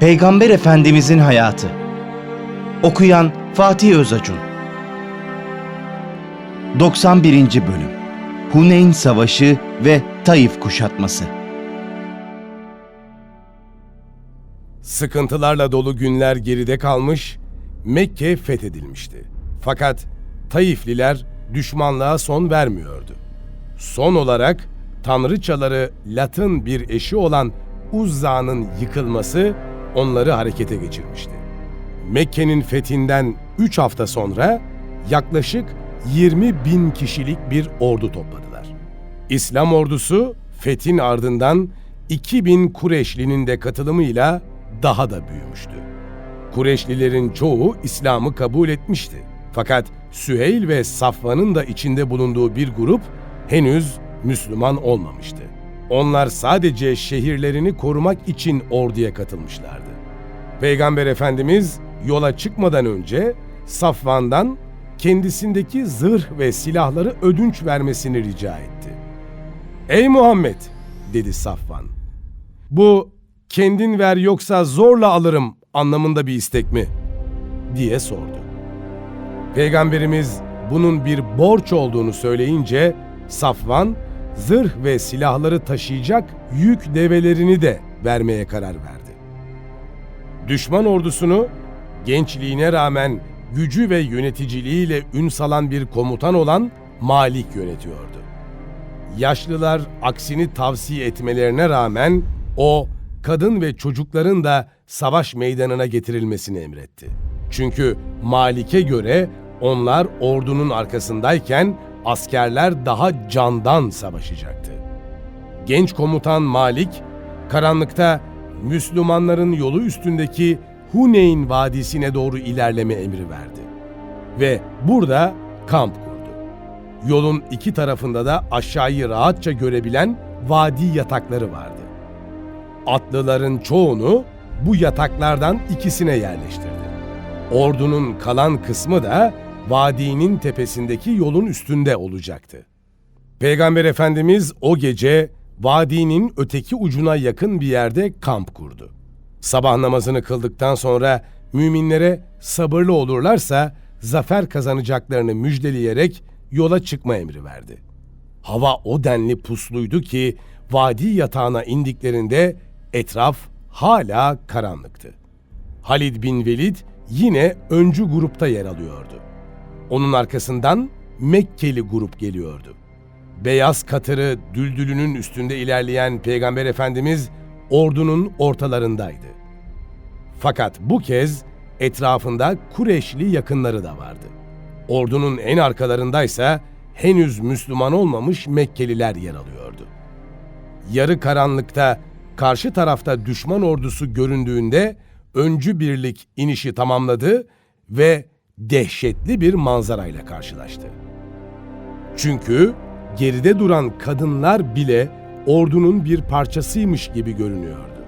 Peygamber Efendimizin hayatı. Okuyan Fatih Özacun. 91. bölüm. Huneyn Savaşı ve Taif kuşatması. Sıkıntılarla dolu günler geride kalmış, Mekke fethedilmişti. Fakat Taifliler düşmanlığa son vermiyordu. Son olarak tanrıçaları Lat'ın bir eşi olan Uzza'nın yıkılması onları harekete geçirmişti. Mekke'nin fethinden 3 hafta sonra yaklaşık 20 bin kişilik bir ordu topladılar. İslam ordusu fethin ardından 2000 Kureşlinin de katılımıyla daha da büyümüştü. Kureşlilerin çoğu İslam'ı kabul etmişti. Fakat Süheyl ve Safvan'ın da içinde bulunduğu bir grup henüz Müslüman olmamıştı. Onlar sadece şehirlerini korumak için orduya katılmışlardı. Peygamber Efendimiz yola çıkmadan önce Safvan'dan kendisindeki zırh ve silahları ödünç vermesini rica etti. Ey Muhammed, dedi Safvan. Bu kendin ver yoksa zorla alırım anlamında bir istek mi? diye sordu. Peygamberimiz bunun bir borç olduğunu söyleyince Safvan zırh ve silahları taşıyacak yük develerini de vermeye karar verdi. Düşman ordusunu gençliğine rağmen gücü ve yöneticiliğiyle ün salan bir komutan olan Malik yönetiyordu. Yaşlılar aksini tavsiye etmelerine rağmen o kadın ve çocukların da savaş meydanına getirilmesini emretti. Çünkü Malik'e göre onlar ordunun arkasındayken askerler daha candan savaşacaktı. Genç komutan Malik, karanlıkta Müslümanların yolu üstündeki Huneyn Vadisi'ne doğru ilerleme emri verdi. Ve burada kamp kurdu. Yolun iki tarafında da aşağıyı rahatça görebilen vadi yatakları vardı. Atlıların çoğunu bu yataklardan ikisine yerleştirdi. Ordunun kalan kısmı da vadinin tepesindeki yolun üstünde olacaktı. Peygamber Efendimiz o gece vadinin öteki ucuna yakın bir yerde kamp kurdu. Sabah namazını kıldıktan sonra müminlere sabırlı olurlarsa zafer kazanacaklarını müjdeleyerek yola çıkma emri verdi. Hava o denli pusluydu ki vadi yatağına indiklerinde etraf hala karanlıktı. Halid bin Velid yine öncü grupta yer alıyordu. Onun arkasından Mekkeli grup geliyordu. Beyaz katırı düldülünün üstünde ilerleyen Peygamber Efendimiz ordunun ortalarındaydı. Fakat bu kez etrafında Kureşli yakınları da vardı. Ordunun en arkalarındaysa henüz Müslüman olmamış Mekkeliler yer alıyordu. Yarı karanlıkta karşı tarafta düşman ordusu göründüğünde öncü birlik inişi tamamladı ve dehşetli bir manzarayla karşılaştı. Çünkü geride duran kadınlar bile ordunun bir parçasıymış gibi görünüyordu.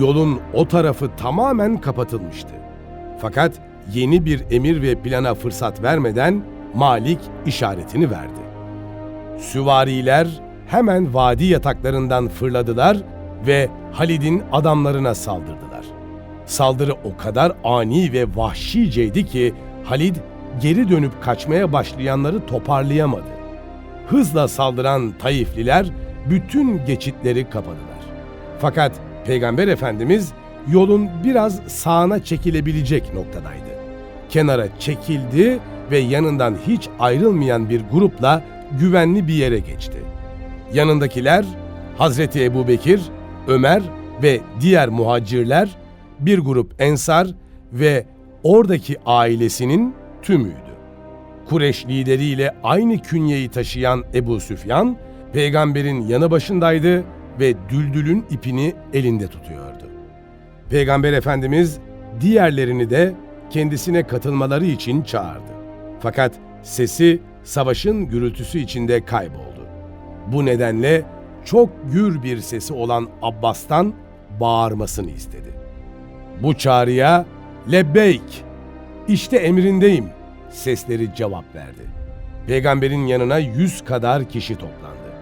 Yolun o tarafı tamamen kapatılmıştı. Fakat yeni bir emir ve plana fırsat vermeden Malik işaretini verdi. Süvariler hemen vadi yataklarından fırladılar ve Halid'in adamlarına saldırdılar. Saldırı o kadar ani ve vahşiceydi ki Halid geri dönüp kaçmaya başlayanları toparlayamadı. Hızla saldıran Taifliler bütün geçitleri kapadılar. Fakat Peygamber Efendimiz yolun biraz sağına çekilebilecek noktadaydı. Kenara çekildi ve yanından hiç ayrılmayan bir grupla güvenli bir yere geçti. Yanındakiler Hazreti Ebubekir, Ömer ve diğer muhacirler, bir grup ensar ve oradaki ailesinin tümüydü. Kureş lideriyle aynı künyeyi taşıyan Ebu Süfyan, peygamberin yanı başındaydı ve düldülün ipini elinde tutuyordu. Peygamber Efendimiz diğerlerini de kendisine katılmaları için çağırdı. Fakat sesi savaşın gürültüsü içinde kayboldu. Bu nedenle çok gür bir sesi olan Abbas'tan bağırmasını istedi. Bu çağrıya lebbeyk, işte emrindeyim sesleri cevap verdi. Peygamberin yanına yüz kadar kişi toplandı.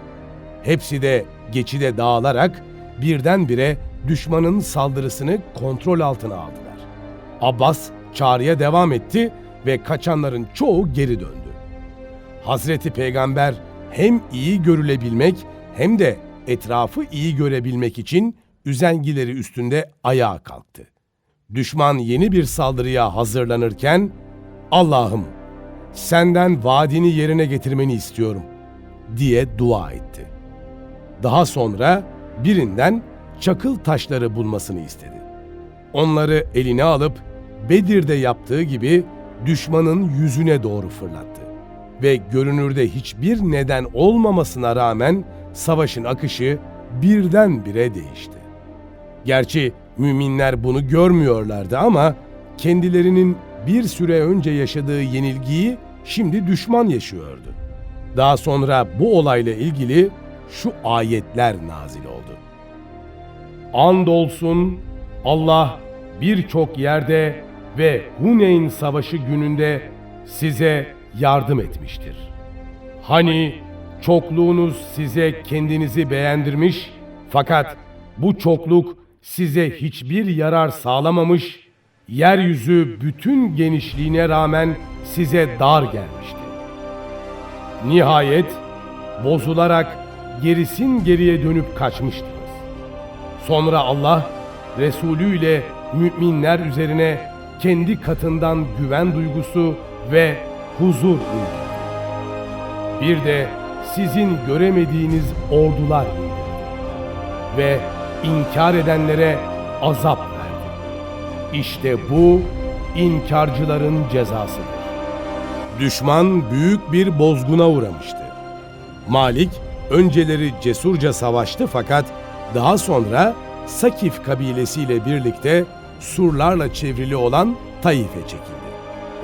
Hepsi de geçide dağılarak birdenbire düşmanın saldırısını kontrol altına aldılar. Abbas çağrıya devam etti ve kaçanların çoğu geri döndü. Hazreti Peygamber hem iyi görülebilmek hem de etrafı iyi görebilmek için üzengileri üstünde ayağa kalktı. Düşman yeni bir saldırıya hazırlanırken Allah'ım senden vaadini yerine getirmeni istiyorum diye dua etti. Daha sonra birinden çakıl taşları bulmasını istedi. Onları eline alıp Bedir'de yaptığı gibi düşmanın yüzüne doğru fırlattı. Ve görünürde hiçbir neden olmamasına rağmen savaşın akışı birdenbire değişti. Gerçi müminler bunu görmüyorlardı ama kendilerinin bir süre önce yaşadığı yenilgiyi şimdi düşman yaşıyordu. Daha sonra bu olayla ilgili şu ayetler nazil oldu. Andolsun Allah birçok yerde ve Huneyn Savaşı gününde size yardım etmiştir. Hani çokluğunuz size kendinizi beğendirmiş fakat bu çokluk size hiçbir yarar sağlamamış, yeryüzü bütün genişliğine rağmen size dar gelmişti. Nihayet bozularak gerisin geriye dönüp kaçmıştınız. Sonra Allah Resulü ile müminler üzerine kendi katından güven duygusu ve huzur indirdi. Bir de sizin göremediğiniz ordular indirdi. Ve inkar edenlere azap verdi. İşte bu inkarcıların cezasıdır. Düşman büyük bir bozguna uğramıştı. Malik önceleri cesurca savaştı fakat daha sonra Sakif kabilesiyle birlikte surlarla çevrili olan Taif'e çekildi.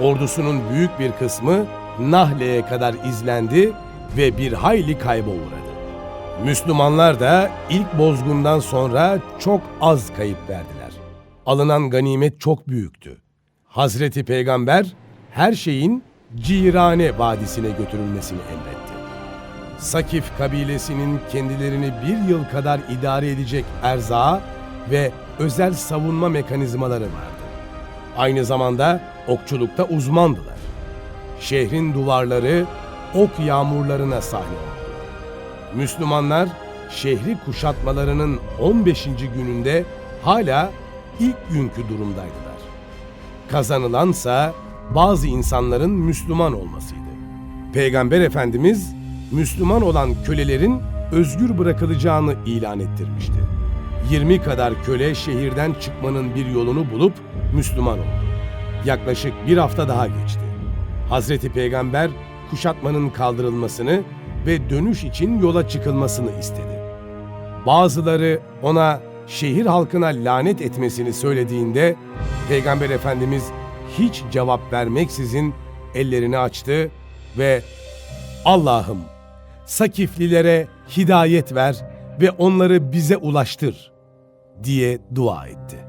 Ordusunun büyük bir kısmı Nahle'ye kadar izlendi ve bir hayli kayba uğradı. Müslümanlar da ilk bozgundan sonra çok az kayıp verdiler. Alınan ganimet çok büyüktü. Hazreti Peygamber her şeyin Cirane Vadisi'ne götürülmesini emretti. Sakif kabilesinin kendilerini bir yıl kadar idare edecek erzağı ve özel savunma mekanizmaları vardı. Aynı zamanda okçulukta uzmandılar. Şehrin duvarları ok yağmurlarına sahne oldu. Müslümanlar şehri kuşatmalarının 15. gününde hala ilk günkü durumdaydılar. Kazanılansa bazı insanların Müslüman olmasıydı. Peygamber Efendimiz Müslüman olan kölelerin özgür bırakılacağını ilan ettirmişti. 20 kadar köle şehirden çıkmanın bir yolunu bulup Müslüman oldu. Yaklaşık bir hafta daha geçti. Hazreti Peygamber kuşatmanın kaldırılmasını ve dönüş için yola çıkılmasını istedi. Bazıları ona şehir halkına lanet etmesini söylediğinde Peygamber Efendimiz hiç cevap vermeksizin ellerini açtı ve Allah'ım Sakiflilere hidayet ver ve onları bize ulaştır diye dua etti.